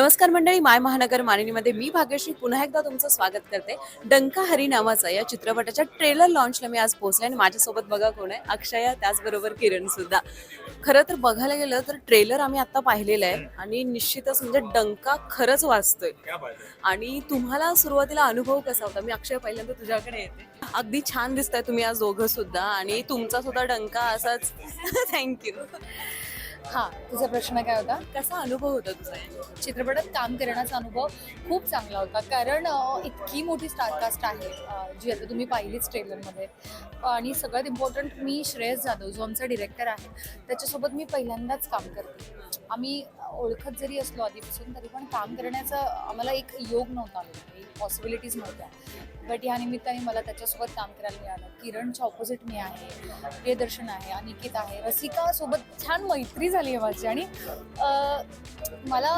नमस्कार मंडळी माय महानगर मानिनीमध्ये मी भाग्यश्री पुन्हा एकदा तुमचं स्वागत करते. डंका हरी नावाचा या चित्रपटाच्या ट्रेलर लॉन्चला मी आज पोहोचले आणि माझ्यासोबत बघा कोण आहे? अक्षया त्याचबरोबर किरण सुद्धा. खरं तर बघायला गेलं तर ट्रेलर आम्ही आता पाहिलेलं आहे आणि निश्चितच म्हणजे डंका खरंच वाचतोय. आणि तुम्हाला सुरुवातीला अनुभव कसा होता? मी अक्षय पहिल्यांदा तुझ्याकडे येते. अगदी छान दिसताय तुम्ही आज दोघं सुद्धा आणि तुमचा सुद्धा डंका असाच. थँक्यू हा तुझा प्रश्न काय होता? कसा अनुभव होता तुझा चित्रपटात काम करण्याचा अनुभव खूप चांगला होता कारण अ, इतकी मोठी स्टारकास्ट आहे अ, जी आता तुम्ही पाहिलीच ट्रेलरमध्ये. आणि सगळ्यात इम्पॉर्टंट मी श्रेयस जाधव जो आमचा डिरेक्टर आहे त्याच्यासोबत मी पहिल्यांदाच काम करते. आम्ही ओळखत जरी असलो आधीपासून तरी पण काम करण्याचा आम्हाला एक योग नव्हता पॉसिबिलिटीज नव्हत्या. बट या निमित्ताने मला त्याच्यासोबत काम करायला मिळालं. किरणच्या ऑपोजिट मी आहे प्रियदर्शन आहे अनिकेत आहे रसिकासोबत छान मैत्री झाली आहे माझी. आणि मला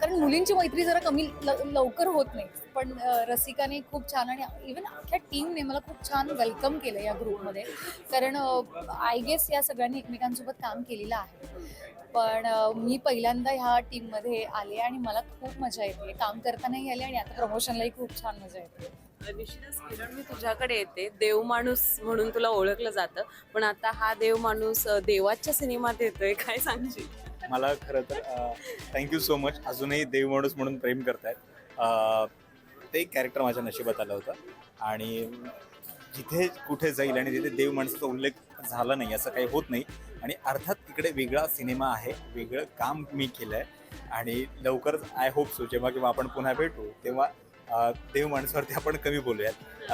कारण मुलींची मैत्री जरा कमी ल- लवकर होत नाही. पण रसिकाने खूप छान आणि इवन अख्ख्या टीमने मला खूप छान वेलकम केलं या ग्रुपमध्ये कारण आय गेस या सगळ्यांनी एकमेकांसोबत काम केलेलं आहे. पण मी पहिल्यांदा ह्या टीममध्ये आले आणि मला खूप मजा येते. काम करतानाही आले आणि आता प्रमोशनलाही खूप छान मजा येते. निश्चितच किरण मी तुझ्याकडे येते. देव माणूस म्हणून तुला ओळखलं जातं. पण आता हा देव माणूस देवाच्या सिनेमात येतोय. काय सांगशील? मला खरं तर थँक्यू सो मच अजूनही देव माणूस म्हणून प्रेम करतायत. ते कॅरेक्टर माझ्या नशिबात आलं होतं. आणि जिथे कुठे जाईल आणि तिथे देव माणसाचा उल्लेख झाला नाही असं काही होत नाही. आणि अर्थात तिकडे वेगळा सिनेमा आहे वेगळं काम मी केलं आहे आणि लवकरच आय होप सो जेव्हा किंवा आपण पुन्हा भेटू तेव्हा देव माणसावरती आपण कमी बोलूयात.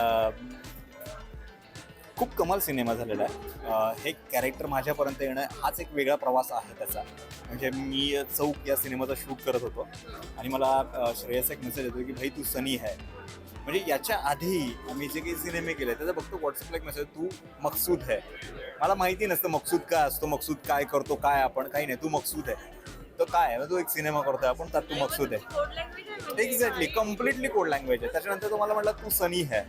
खूप कमाल सिनेमा झालेला आहे. हे कॅरेक्टर माझ्यापर्यंत येणं हाच एक वेगळा प्रवास आहे त्याचा. म्हणजे मी चौक या सिनेमाचा शूट करत होतो आणि मला श्रेयस एक मेसेज येतो की भाई तू सनी है. म्हणजे याच्या आधी आम्ही जे काही सिनेमे केले त्याचा बघतो व्हॉट्सअपला एक मेसेज तू मकसूद है. मला माहिती नसतं मकसूद काय असतो मकसूद काय करतो काय आपण काही नाही तू मकसूद आहे तो काय आहे? तो एक सिनेमा करतोय. आपण त्यात तू मकसूद आहे एक्झॅक्टली कम्प्लिटली कोड लँग्वेज आहे. त्याच्यानंतर तो मला म्हटलं तू सनी है.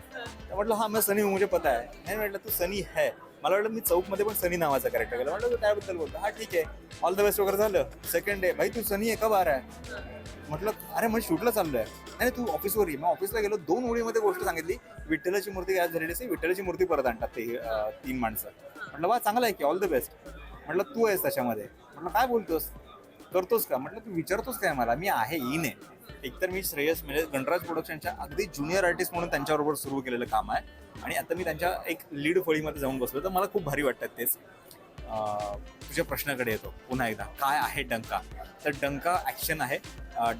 म्हटलं हा मी सनी मुझे पता है. नाही म्हटलं तू सनी है. मला वाटलं मी चौकमध्ये पण सनी नावाचा कॅरेक्टर केला. म्हटलं तू त्याबद्दल बोलतो हा ठीक आहे. ऑल द बेस्ट वगैरे झालं. सेकंड डे भाई तू सनी आहे का बार आहे म्हटलं अरे मग शूटला आहे नाही तू ऑफिसवर ये मग ऑफिसला गेलो दोन ओळीमध्ये गोष्ट सांगितली. विठ्ठलाची मूर्ती आज झालेली असते विठ्ठलाची मूर्ती परत आणतात ते तीन माणसं. म्हटलं वा चांगलं आहे की. ऑल द बेस्ट म्हटलं तू आहेस त्याच्यामध्ये म्हटलं काय बोलतोस? करतोस का? म्हटलं तू विचारतोस काय मला? मी आहे येईन आहे. एकतर मी श्रेयस म्हणजे गणराज प्रोडक्शनच्या अगदी ज्युनियर आर्टिस्ट म्हणून त्यांच्याबरोबर सुरू केलेलं काम आहे. आणि आता मी त्यांच्या एक लीड फळीमध्ये जाऊन बसलो तर मला खूप भारी वाटतात तेच. तुझ्या प्रश्नाकडे येतो पुन्हा एकदा. काय आहे डंका? तर डंका ॲक्शन आहे.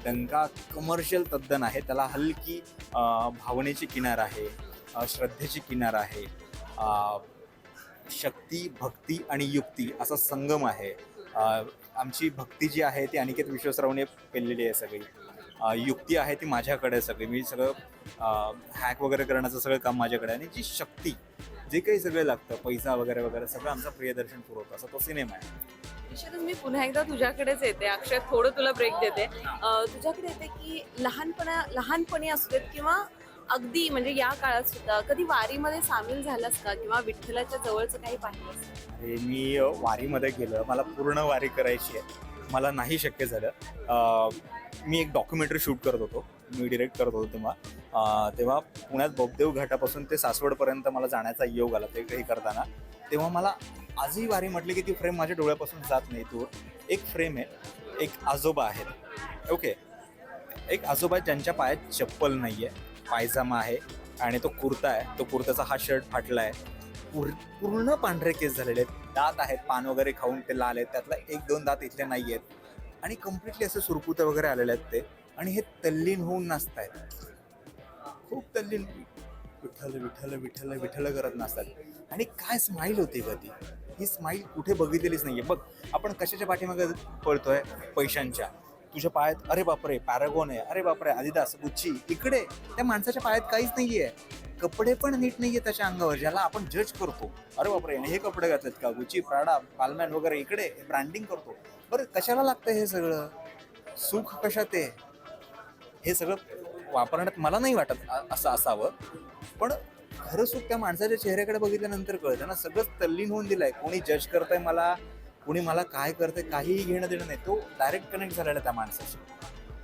डंका कमर्शियल तद्दन आहे. त्याला हलकी भावनेची किनार आहे श्रद्धेची किनार आहे शक्ती भक्ती आणि युक्ती असा संगम आहे. आमची भक्ती जी आहे ती अनिकेत विश्वासरावने पेललेली आहे सगळी. युक्ती आहे ती माझ्याकडे सगळी. मी सगळं हॅक वगैरे करण्याचं सगळं काम माझ्याकडे आणि जी शक्ती जे काही सगळं लागतं पैसा वगैरे वगैरे सगळं आमचं प्रियदर्शन पुरवतं असा तो सिनेमा आहे. मी पुन्हा एकदा तुझ्याकडेच येते. अक्षय थोडं तुला ब्रेक देते. तुझ्याकडे येते की लहानपणा लहानपणी असू देत किंवा अगदी म्हणजे या काळात सुद्धा कधी वारीमध्ये सामील झालास का? किंवा विठ्ठलाच्या जवळचं काही पाहिलंस अरे मी वारीमध्ये गेलो मला पूर्ण वारी करायची आहे. मला नाही शक्य झालं. मी एक डॉक्युमेंटरी शूट करत होतो. मी डिरेक्ट करत होतो तेव्हा. तेव्हा पुण्यात बोगदेव घाटापासून ते सासवडपर्यंत मला जाण्याचा योग आला ते हे करताना. तेव्हा मला आजही वारी म्हटली की ती फ्रेम माझ्या डोळ्यापासून जात नाही. तो एक फ्रेम आहे. एक आजोबा आहेत. ओके. एक आजोबा ज्यांच्या पायात चप्पल नाही आहे पायजामा आहे आणि तो कुर्ता आहे. तो कुर्त्याचा हा शर्ट फाटला आहे पूर पूर्ण पांढरे केस झालेले आहेत. दात आहेत पान वगैरे खाऊन ते लाल आहेत. त्यातला एक दोन दात इथले नाही आहेत. आणि कम्प्लिटली असे सुरकुते वगैरे आलेले आहेत ते. आणि हे तल्लीन होऊन नाचतायत. खूप तल्लीन. विठ्ठल विठ्ठल विठ्ठल विठ्ठल करत नसतात आणि काय स्माईल होती कधी ती? ही स्माईल कुठे बघितलेलीच नाहीये. बघ आपण कशाच्या पाठीमागे पळतोय? पैशांच्या. तुझ्या पायात अरे बापरे पॅरागॉन आहे. अरे बापरे आदिदास गुच्ची इकडे. त्या माणसाच्या पायात काहीच नाहीये. कपडे पण नीट नाहीये त्याच्या अंगावर ज्याला आपण जज करतो. अरे बापरे हे कपडे घातलेत का? गुची प्राडा पालमॅन वगैरे इकडे ब्रँडिंग करतो. बरं कशाला लागतं हे सगळं? सुख कशात आहे? हे सगळं वापरण्यात मला नाही वाटत असं असावं. पण खरं सुख त्या माणसाच्या चेहऱ्याकडे बघितल्यानंतर कळतं. ना सगळंच तल्लीन होऊन दिलंय. कोणी जज करतंय मला कोणी मला काय करतंय काहीही घेणं देणं नाही. तो डायरेक्ट कनेक्ट झालेला आहे त्या माणसाशी.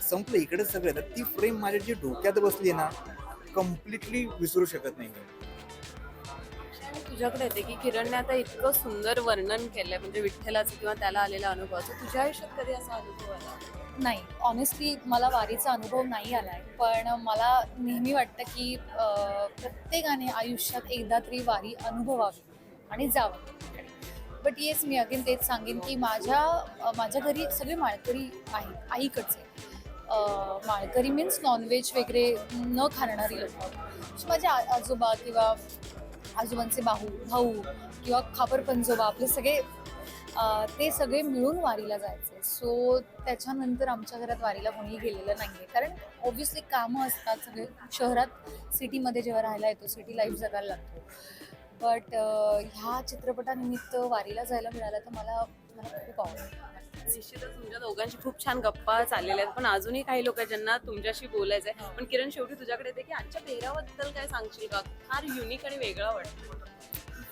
संपलं इकडे सगळं. तर ती फ्रेम माझ्या जी डोक्यात बसली ना कम्प्लिटली विसरू शकत नाही तुझ्याकडे येते की किरणने आता इतकं सुंदर वर्णन केलंय म्हणजे विठ्ठलाचं किंवा त्याला आलेला अनुभवाचं तुझ्या आयुष्यात कधी असा अनुभव आला? नाही ऑनेस्टली मला वारीचा अनुभव नाही आलाय पण मला नेहमी वाटतं की प्रत्येकाने आयुष्यात एकदा तरी वारी अनुभवावी आणि जावं. बट येस मी अगेन तेच सांगेन की माझ्या माझ्या घरी सगळे माळकरी आहेत आईकडचे माळकरी मीन्स नॉनव्हेज वगैरे न खाणारी लोक. म्हणजे माझे आजोबा किंवा आजोबांचे भाऊ भाऊ किंवा खापर पंजोबा आपले सगळे ते सगळे मिळून वारीला जायचे. सो त्याच्यानंतर आमच्या घरात वारीला कोणीही गेलेलं नाही आहे कारण ऑब्व्हियसली कामं असतात सगळे. शहरात सिटीमध्ये जेव्हा राहायला येतो सिटी लाईफ जगायला लागतो. बट ह्या चित्रपटानिमित्त वारीला जायला मिळालं तर मला मला खूप आवडलं. निश्चितच तुमच्या दोघांशी खूप छान गप्पा चाललेल्या आहेत. पण अजूनही काही लोक आहेत ज्यांना तुमच्याशी बोलायचंय पण किरण शेवटी तुझ्याकडे येते की आजच्या पेहराबद्दल काय सांगशील का फार युनिक आणि वेगळा वाटतो?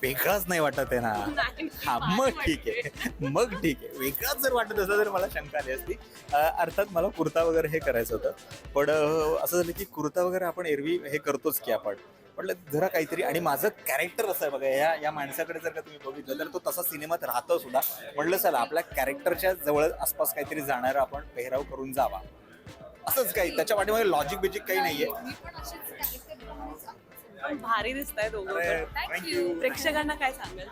वेगळाच नाही वाटत आहे ना. हा मग ठीक. आहे. मग ठीक आहे. वेगळाच जर वाटत असं तर मला शंका आली असती. अर्थात मला कुर्ता वगैरे हे करायचं होतं. पण असं झालं की कुर्ता वगैरे आपण एरवी हे करतोच की आपण. म्हटलं जरा काहीतरी. आणि माझं कॅरेक्टर असं आहे बघा या या माणसाकडे जर का तुम्ही बघितलं तर तो तसा सिनेमात राहतो सुद्धा. म्हटलं चला आपल्या कॅरेक्टरच्या जवळ आसपास काहीतरी जाणारा आपण पेहराव करून जावा. असंच काही त्याच्या पाठीमागे लॉजिक बिजिक काही नाहीये. भारी thank you. प्रेक्षकांना काय सांगाल?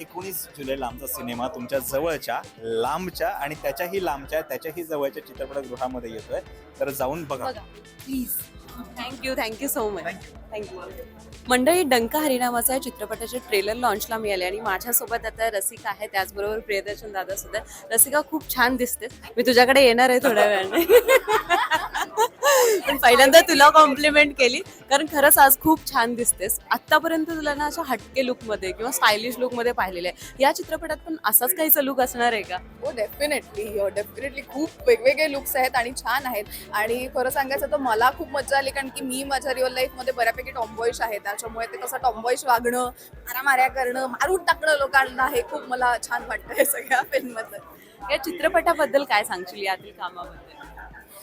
एकोणीस जुलैला आमचा सिनेमा तुमच्या जवळच्या लांबच्या आणि त्याच्याही लांबच्या त्याच्याही जवळच्या चित्रपटगृहामध्ये येतोय. तर जाऊन बघा. बघा please thank you thank you so much thank you मंडळी डंका हरिनामाचा या चित्रपटाचे ट्रेलर लॉन्चला मिळाले आणि माझ्यासोबत आता रसिका आहे त्याचबरोबर प्रियदर्शन दादा सुद्धा. रसिका खूप छान दिसते मी तुझ्याकडे येणार आहे थोड्या वेळाने. पण पहिल्यांदा तुला कॉम्प्लिमेंट केली कारण खरंच आज खूप छान दिसतेस. आतापर्यंत तुला ना अशा हटके लुकमध्ये किंवा स्टायलिश लुकमध्ये पाहिलेले आहे या चित्रपटात पण असाच काहीचा लुक असणार आहे का? हो डेफिनेटली डेफिनेटली खूप वेगवेगळे लुक्स आहेत आणि छान आहेत. आणि खरं सांगायचं तर मला खूप मजा आले कारण की मी माझ्या रिअल लाईफमध्ये बऱ्यापैकी टॉम्बॉईश आहे. त्याच्यामुळे ते कसं टॉम्बॉईश वागणं मारामाऱ्या करणं मारून टाकणं लोकांना हे खूप मला छान वाटतं हे सगळ्या फिल्ममधलं या चित्रपटाबद्दल काय सांगशील? यातील कामाबद्दल.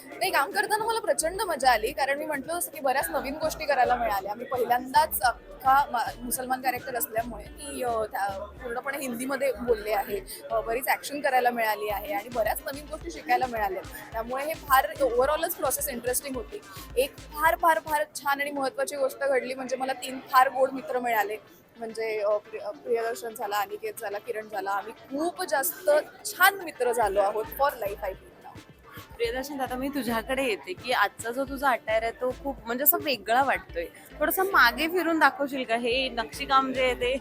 नाही काम करताना मला प्रचंड मजा आली. कारण मी म्हटलं जसं की बऱ्याच नवीन गोष्टी करायला मिळाल्या. मी पहिल्यांदाच अख्खा मुसलमान कॅरेक्टर असल्यामुळे मी पूर्णपणे हिंदीमध्ये बोलले आहे. बरीच ॲक्शन करायला मिळाली आहे आणि बऱ्याच नवीन गोष्टी शिकायला मिळाल्या. त्यामुळे हे फार ओव्हरऑलच प्रोसेस इंटरेस्टिंग होती. एक फार फार फार छान आणि महत्त्वाची गोष्ट घडली म्हणजे मला तीन फार गोड मित्र मिळाले. म्हणजे प्रियदर्शन झाला अनिकेत झाला किरण झाला. आम्ही खूप जास्त छान मित्र झालो आहोत for life I think Priyadarshan आता मी तुझ्याकडे येते की आजचा जो तुझा अटायर आहे तो खूप म्हणजे असं वेगळा वाटतोय. थोडस मागे फिरून दाखवशील का? हे नक्षीकाम जे आहे ते.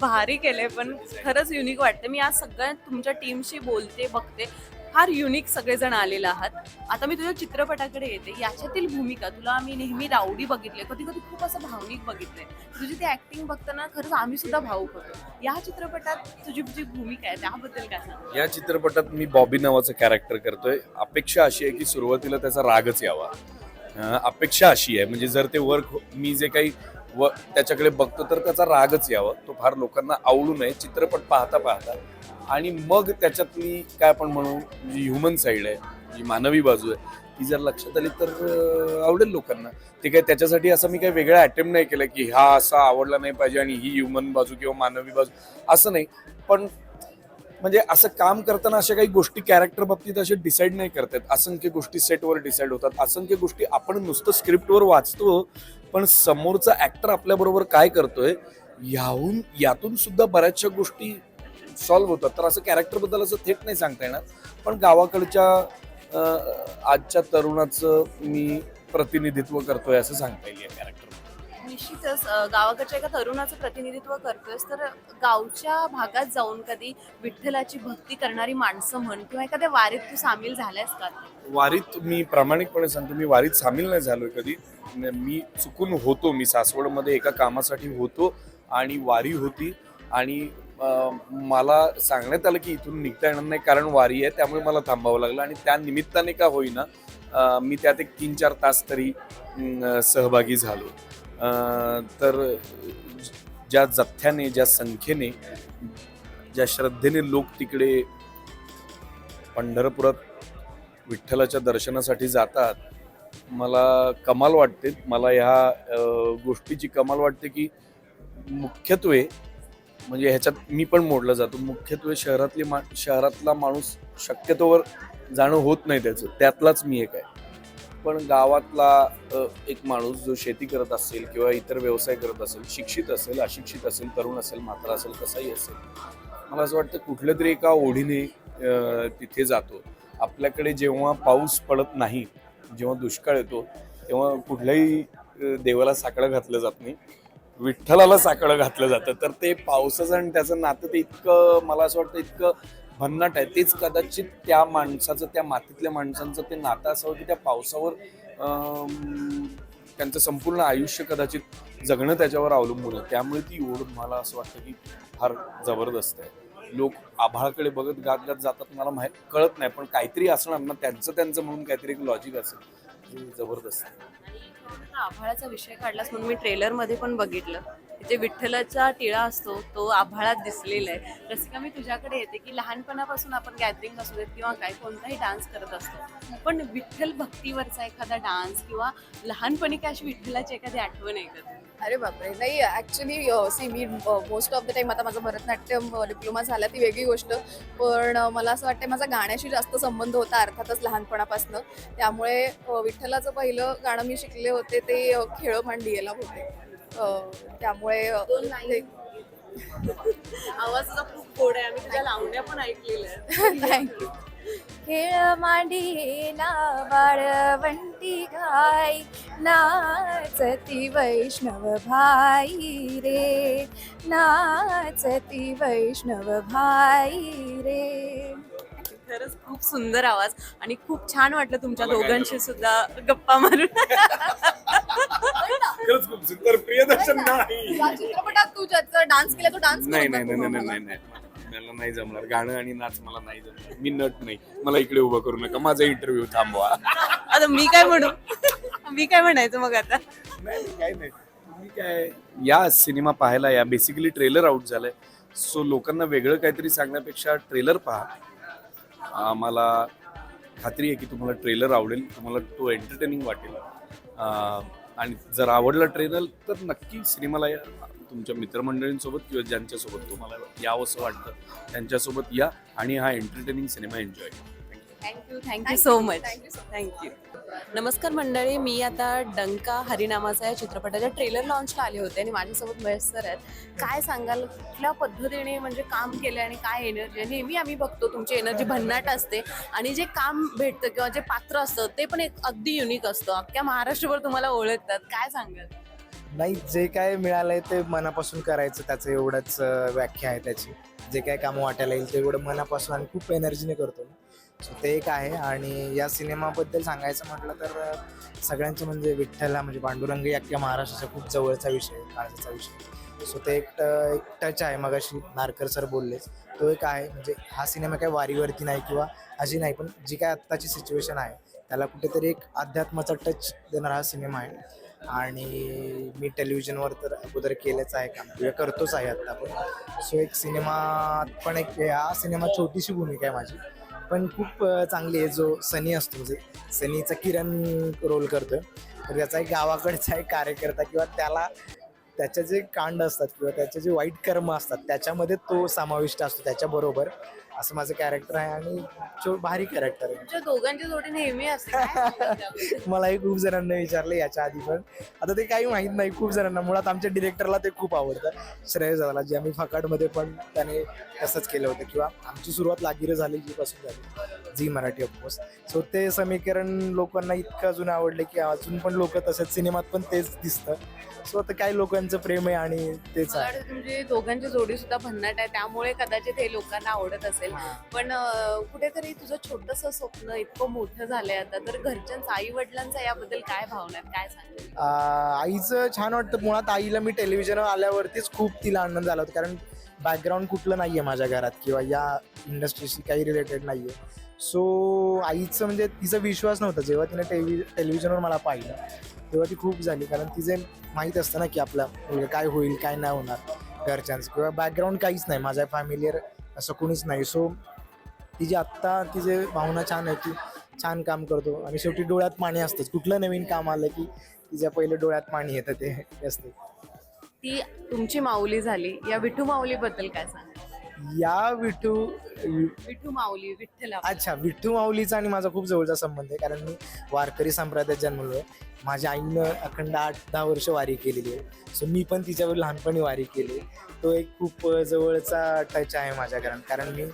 भारी केलंय पण खरंच युनिक वाटतं मी आज सगळ्या तुमच्या टीमशी बोलते बघते. फार युनिक सगळेजण आलेले आहात. आता मी तुझ्या चित्रपटाकडे येते. याच्यातील भूमिका तुला आम्ही नेहमी रावडी बघितले कधी कधी खूप असं भावनिक बघितलंय तुझी ती ऍक्टिंग बघताना खरंच आम्ही सुद्धा भाऊक होतो. या चित्रपटात तुझी जी भूमिका आहे त्याबद्दल काय सांग या चित्रपटात मी बॉबी नावाचं कॅरेक्टर करतोय. अपेक्षा अशी आहे की सुरुवातीला त्याचा रागच यावा. अपेक्षा अशी आहे. म्हणजे जर ते वर्क हो, मी जे काही व त्याच्याकडे बघतो तर त्याचा रागच यावा. तो फार लोकांना आवडू नये. चित्रपट पाहता पाहता आणि मग त्याच्यातली काय आपण म्हणू जी ह्युमन साईड आहे जी मानवी बाजू आहे ती जर लक्षात आली तर आवडेल लोकांना. ते काय त्याच्यासाठी असं मी काही वेगळा अटेम्प्ट नाही केलं की हा असा आवडला नाही पाहिजे आणि ही ह्युमन बाजू किंवा मानवी बाजू असं नाही. पण म्हणजे असं काम करताना अशा काही गोष्टी कॅरेक्टर बाबतीत असे डिसाईड नाही करतात असंख्य गोष्टी सेटवर डिसाईड होतात. असंख्य गोष्टी आपण नुसतं स्क्रिप्टवर वाचतो पण समोरचा ऍक्टर आपल्याबरोबर काय करतोय याहून यातून सुद्धा बऱ्याचशा गोष्टी सॉल्व्ह होतात. तर असं कॅरेक्टरबद्दल असं थेट नाही सांगता येणार. पण गावाकडच्या आजच्या तरुणाचं मी प्रतिनिधित्व करतोय असं सांगता येईल या कॅरेक्टर निश्चितच गावाकडच्या एका तरुणाचं प्रतिनिधित्व करतोयस तर गावच्या भागात जाऊन कधी विठ्ठलाची भक्ती करणारी माणसं म्हण किंवा एखाद्या वारीत तू सामील झाल्यास का? वारीत मी प्रामाणिकपणे सांगतो मी वारीत सामील नाही झालोय कधी. मी चुकून होतो मी सासवडमध्ये एका कामासाठी होतो आणि वारी होती आणि मला सांगण्यात आलं की इथून निघता येणार नाही कारण वारी आहे त्यामुळे मला थांबावं लागलं आणि त्या निमित्ताने का होईना मी त्यात एक तीन चार तास तरी सहभागी झालो. तर ज्या जथ्याने ज्या संख्येने ज्या श्रद्धेने लोक तिकडे पंढरपुरात विठ्ठलाच्या दर्शनासाठी जातात मला कमाल वाटते. मला ह्या गोष्टीची कमाल वाटते की मुख्यत्वे म्हणजे ह्याच्यात मी पण मोडला जातो. मुख्यत्वे शहरातली मा शहरातला माणूस शक्यतोवर जाणं होत नाही त्याचं. त्यातलाच मी एक आहे. पण गावातला एक माणूस जो शेती करत असेल किंवा इतर व्यवसाय करत असेल शिक्षित असेल अशिक्षित असेल तरुण असेल म्हातारा असेल कसाही असेल मला असं वाटतं कुठल्या तरी एका ओढीने तिथे जातो. आपल्याकडे जेव्हा पाऊस पडत नाही जेव्हा दुष्काळ येतो तेव्हा कुठल्याही देवाला साकडं घातलं जात नाही. विठ्ठलाला साकडं घातलं जातं. तर ते पावसाचं आणि त्याचं नातं ते इतकं मला असं वाटतं इतकं भन्नाट आहे. तेच कदाचित त्या माणसाचं त्या मातीतल्या माणसांचं ते नातं असावं की त्या पावसावर त्यांचं संपूर्ण आयुष्य कदाचित जगणं त्याच्यावर अवलंबून आहे. त्यामुळे ती ओढ मला असं वाटतं की फार जबरदस्त आहे. लोक आभाळाकडे बघत गात गात जातात मला माहीत कळत नाही. पण काहीतरी असणार ना त्यांचं त्यांचं म्हणून काहीतरी एक लॉजिक असेल. जबरदस्त. आभाळाचा विषय काढलास म्हणून मी ट्रेलरमध्ये पण बघितलं. तिथे विठ्ठलाचा टिळा असतो तो आभाळात दिसलेला आहे. रसिका मी तुझ्याकडे येते की लहानपणापासून आपण गॅदरिंग असू देत किंवा काय कोणताही डान्स करत असतो. पण विठ्ठल भक्तीवरचा एखादा डान्स किंवा लहानपणी काय अशी विठ्ठलाची एखादी आठवण आहे का अरे बापरे. नाही ऍक्च्युली सी मी मोस्ट ऑफ द टाइम आता माझा भरतनाट्यम डिप्लोमा झाला ती वेगळी गोष्ट. पण मला असं वाटतं माझा गाण्याशी जास्त संबंध होता अर्थातच लहानपणापासून. त्यामुळे विठ्ठलाचं पहिलं गाणं मी शिकले होते ते खेळ मांडियेला होते. त्यामुळे आवाज खूप गोड आहे. आम्ही तुझ्या लावण्या पण ऐकलेल्या थँक्यू खेळ मांडियेला वाळवंटी गाय नाचती वैष्णव भाई रे. नाचती वैष्णव भाई रे. खरंच खूप सुंदर आवाज आणि खूप छान वाटलं तुमच्या दोघांशी सुद्धा गप्पा मारून. खरंच खूप सुंदर. प्रियदर्शन नाही. चित्रपटात तू ज्याचा डान्स केला तो डान्स नाही नाही नाही नाही नाही. मला नाही जमणार. गाणं आणि नाच मला नाही जमणार. मी नट नाही. मला इकडे उभं करू नका. माझा इंटरव्ह्यू थांबवा. आता मी काय म्हणू? मी काय म्हणायचं मग आता? नाही काय नाही. तुम्ही काय या सिनेमा पाहायला या. बेसिकली ट्रेलर आउट झालंय. सो लोकांना वेगळं काहीतरी सांगण्यापेक्षा ट्रेलर पहा. आम्हाला खात्री आहे की तुम्हाला ट्रेलर आवडेल तुम्हाला तो एंटरटेनिंग वाटेल. आणि जर आवडला ट्रेलर तर नक्की सिनेमाला या. तुमच्या मित्रमंडळींसोबत किंवा ज्यांच्यासोबत तुम्हाला यावंसं वाटतं त्यांच्यासोबत या आणि हा entertaining cinema enjoy thank you thank you so much thank you नमस्कार मंडळी मी आता डंका हरिनामाचा या चित्रपटाच्या ट्रेलर लॉन्चला आले होते आणि माझ्यासोबत महेश सर आहेत. काय सांगाल कुठल्या पद्धतीने म्हणजे काम केलं आणि काय एनर्जी नेहमी आम्ही बघतो तुमची एनर्जी भन्नाट असते आणि जे काम भेटतं किंवा जे पात्र असतं ते पण एक अगदी युनिक असतं. अख्ख्या महाराष्ट्रभर तुम्हाला ओळखतात. काय सांगाल? नाही जे काय मिळालंय ते मनापासून करायचं त्याचं एवढंच व्याख्या आहे त्याची. जे काय कामं वाटायला येईल ते एवढं मनापासून आणि खूप एनर्जीने करतो सो ते एक आहे आणि या सिनेमाबद्दल सांगायचं म्हटलं तर सगळ्यांचं म्हणजे विठ्ठला म्हणजे पांडुरंग ही अख्ख्या महाराष्ट्राचा खूप जवळचा विषय आहे, काळजाचा विषय सो ते एक ट- एक टच आहे मगाशी नारकर सर बोललेच तो एक आहे म्हणजे हा सिनेमा काय वारीवरती नाही किंवा अशी नाही पण जी काय आत्ताची सिच्युएशन आहे त्याला कुठेतरी एक अध्यात्माचा टच देणारा हा सिनेमा आहे. आणि मी टेलिव्हिजनवर तर अगोदर केलंच आहे काम. किंवा करतोच आहे आत्ता पण. सो एक सिनेमात पण एक हा सिनेमा छोटीशी भूमिका आहे माझी. पण खूप चांगली आहे. जो सनी असतो म्हणजे सनीचा किरण रोल करतो तर त्याचा एक गावाकडचा एक कार्यकर्ता किंवा त्याला त्याचे जे कांड असतात किंवा त्याचे जे वाईट कर्म असतात त्याच्यामध्ये तो समाविष्ट असतो त्याच्याबरोबर. असं माझं कॅरेक्टर आहे आणि जो भारी कॅरेक्टर आहे. तुमच्या दोघांची जोडी नेहमी असते काय? मलाही खूप जणांना विचारलं याच्या आधी पण. आता ते काही माहीत नाही खूप जणांना. मुळात आमच्या डिरेक्टरला ते खूप आवडतं. श्रेयस झाला जे आम्ही फकाडमध्ये पण त्याने तसंच केलं होतं. किंवा आमची सुरुवात लागिरं झाली जी पासून झाली. झी मराठी ऑफकोर्स सो ते समीकरण लोकांना इतकं अजून आवडले की अजून पण लोक तसंच सिनेमात पण तेच दिसतं. सो आता काही लोकांचं प्रेम आहे आणि तेच मला आहे वाटतं तुमची दोघांची जोडी सुद्धा भन्नाट आहे. त्यामुळे कदाचित हे लोकांना आवडत असेल. पण अं, कुठेतरी तुझं छोटस स्वप्न इतकं मोठं झालंय आता. तर घरच्यांचं आई वडिलांचा याबद्दल काय भावना आहेत? काय सांगेल? आईचं छान वाटतं. मुळात आईला मी टेलिव्हिजनवर आल्यावरतीच खूप तिला आनंद झाला होता. कारण बॅकग्राऊंड कुठलं नाही आहे माझ्या घरात किंवा या इंडस्ट्रीशी काही रिलेटेड नाही आहे सो आईचं म्हणजे तिचा विश्वास नव्हता. जेव्हा तिने टेव्हि टेलिव्हिजनवर मला पाहिलं तेव्हा ती खूप झाली. कारण तिचे माहीत असतं ना की आपला मुलगा काय होईल काय नाही होणार घरच्यांचं. किंवा बॅकग्राऊंड काहीच नाही. माझ्या फॅमिलीवर असं कोणीच नाही. सो तिची आत्ता तिचे भावना छान आहे की छान काम करतो. आणि शेवटी डोळ्यात पाणी असतंच. कुठलं नवीन काम आलं की तिच्या पहिले डोळ्यात पाणी येतं ते असते ती तुमची माऊली झाली. या विठू माऊलीबद्दल काय सांग या विठू विठू माऊली विठ्ठल अच्छा विठ्ठू माऊलीचा आणि माझा खूप जवळचा संबंध आहे कारण मी वारकरी संप्रदायात जन्मलो आहे. माझ्या आईनं अखंड आठ दहा वर्ष वारी केलेली आहे. सो मी पण तिच्यावर लहानपणी वारी केली तो एक खूप जवळचा टच आहे माझ्या कारण कारण मी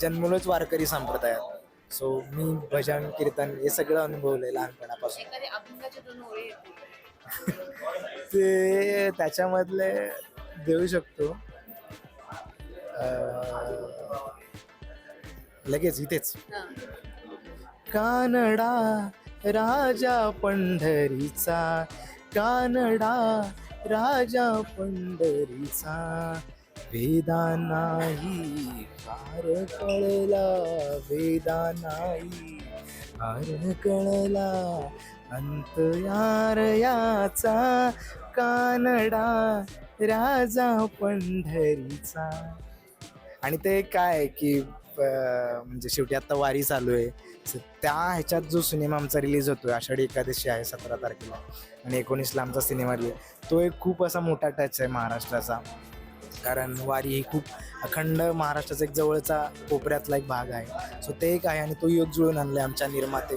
जन्मलोच वारकरी संप्रदायात. सो मी भजन कीर्तन हे सगळं अनुभवलंय लहानपणापासून. ते त्याच्यामधले देऊ शकतो. लगेच इथेच. कानडा राजा पंढरीचा कानडा राजा पंढरीचा वेदा नाही फार कळला वेदा नाही फार कळला अंत यार याचा कानडा राजा पंढरीचा आणि ते काय आहे की म्हणजे शेवटी आता वारी चालू आहे. त्या ह्याच्यात जो सिनेमा आमचा रिलीज होतोय आषाढी एकादशी आहे सतरा तारखेला आणि एकोणीसला आमचा सिनेमा रिलीज तो एक खूप असा मोठा टच आहे महाराष्ट्राचा. कारण वारी ही खूप अखंड महाराष्ट्राचा एक जवळचा कोपऱ्यातला एक भाग आहे. सो ते एक आहे आणि तो योग जुळून आणले आमच्या निर्माते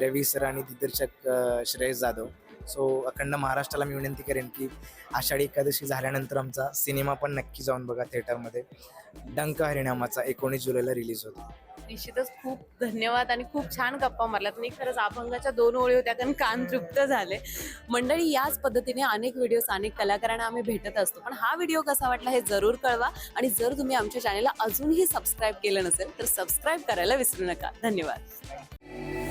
रवी सर आणि दिग्दर्शक श्रेयस जाधव. सो अखंड महाराष्ट्राला मी विनंती करेन की आषाढी एकादशी झाल्यानंतर आमचा सिनेमा पण नक्की जाऊन बघा थिएटरमध्ये. डंक हरिणामाचा एकोणीस जुलैला रिलीज होतो. निश्चितच खूप धन्यवाद आणि खूप छान गप्पा मारल्यात मी खरंच अभंगाच्या दोन ओळी होत्या कारण कान तृप्त झाले. मंडळी याच पद्धतीने अनेक व्हिडिओज अनेक कलाकारांना आम्ही भेटत असतो. पण हा व्हिडिओ कसा वाटला हे जरूर कळवा आणि जर तुम्ही आमच्या चॅनेलला अजूनही सबस्क्राईब केलं नसेल तर सबस्क्राईब करायला विसरू नका. धन्यवाद.